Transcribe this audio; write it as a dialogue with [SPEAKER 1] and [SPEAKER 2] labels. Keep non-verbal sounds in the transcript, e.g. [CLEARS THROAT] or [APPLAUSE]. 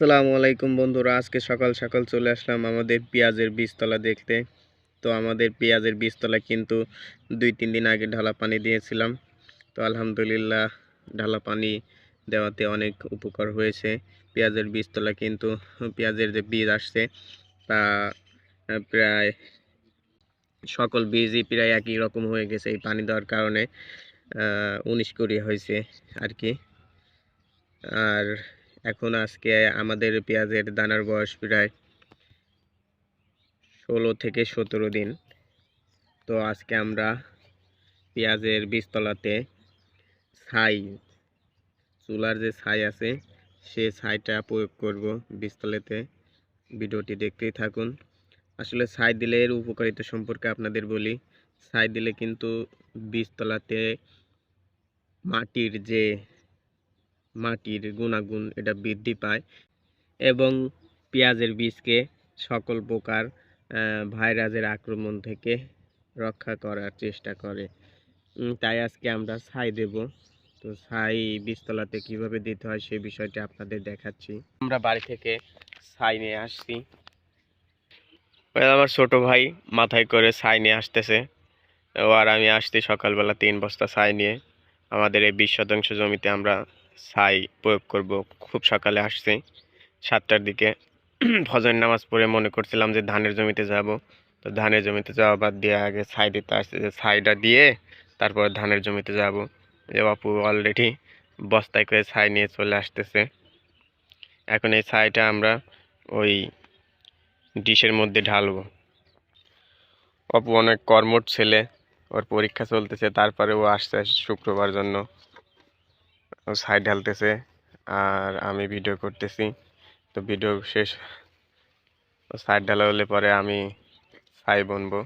[SPEAKER 1] আসসালামু আলাইকুম বন্ধুরা, আজকে সকাল সকাল চলে আসলাম আমাদের পেঁয়াজের বীজতলা দেখতে। তো আমাদের পেঁয়াজের বীজতলা কিন্তু দুই তিন দিন আগে ঢালা পানি দিয়েছিলাম। তো আলহামদুলিল্লাহ ঢালা পানি দেওয়াতে অনেক উপকার হয়েছে। পেঁয়াজের বীজতলা কিন্তু, পেঁয়াজের যে বীজ আসছে তা প্রায় সকল বীজই প্রায় একই রকম হয়ে গেছে এই পানি দেওয়ার কারণে উনিশ কুড়ি হয়েছে আর কি। আর এখন আজকে আমাদের পেঁয়াজের দানার বয়স প্রায় ষোলো থেকে সতেরো দিন। তো আজকে আমরা পেঁয়াজের বীজতলাতে ছাই, চুলার যে ছাই আছে, সে ছাইটা প্রয়োগ করব বীজতলাতে। ভিডিওটি দেখতেই থাকুন। আসলে ছাই দিলে এর উপকারিতা সম্পর্কে আপনাদের বলি। ছাই দিলে কিন্তু বীজতলাতে মাটির যে মাটির গুণাগুণ এটা বৃদ্ধি পায় এবং পেঁয়াজের বীজকে সকল প্রকার ভাইরাসের আক্রমণ থেকে রক্ষা করার চেষ্টা করে। তাই আজকে আমরা ছাই দেব। তো ছাই বীজতলাতে কীভাবে দিতে হয় সেই বিষয়টি আপনাদের দেখাচ্ছি। আমরা বাড়ি থেকে ছাই নিয়ে আসছি। আমার ছোট ভাই মাথায় করে ছাই নিয়ে আসতেছে। ও আর আমি আসছি সকালবেলা তিন বস্তা ছাই নিয়ে। আমাদের এই বিশ শতাংশ জমিতে আমরা ছাই প্রয়োগ করব। খুব সকালে আসছি, সাতটার দিকে। [CLEARS THROAT] ফজর নামাজ পড়ে মনে করছিলাম যে ধানের জমিতে যাব। তো ধানের জমিতে যাওয়া বাদ দিয়ে আগে ছাই দিতে আসছে, যে ছাইটা দিয়ে তারপর ধানের জমিতে যাব। যে বাপু অলরেডি বস্তায় করে ছাই নিয়ে চলে আসতেছে। এখন এই ছাইটা আমরা ওই ডিশের মধ্যে ঢালবো। অপু অনেক কর্মট ছেলে। ওর পরীক্ষা চলতেছে, তারপরে ও আসছে শুক্রবার জন্য। সাইড ঢালতেছে, আর আমি ভিডিও করতেছি। তো ভিডিও শেষ সাইড ঢালা হলে পরে আমি সাই বুনবো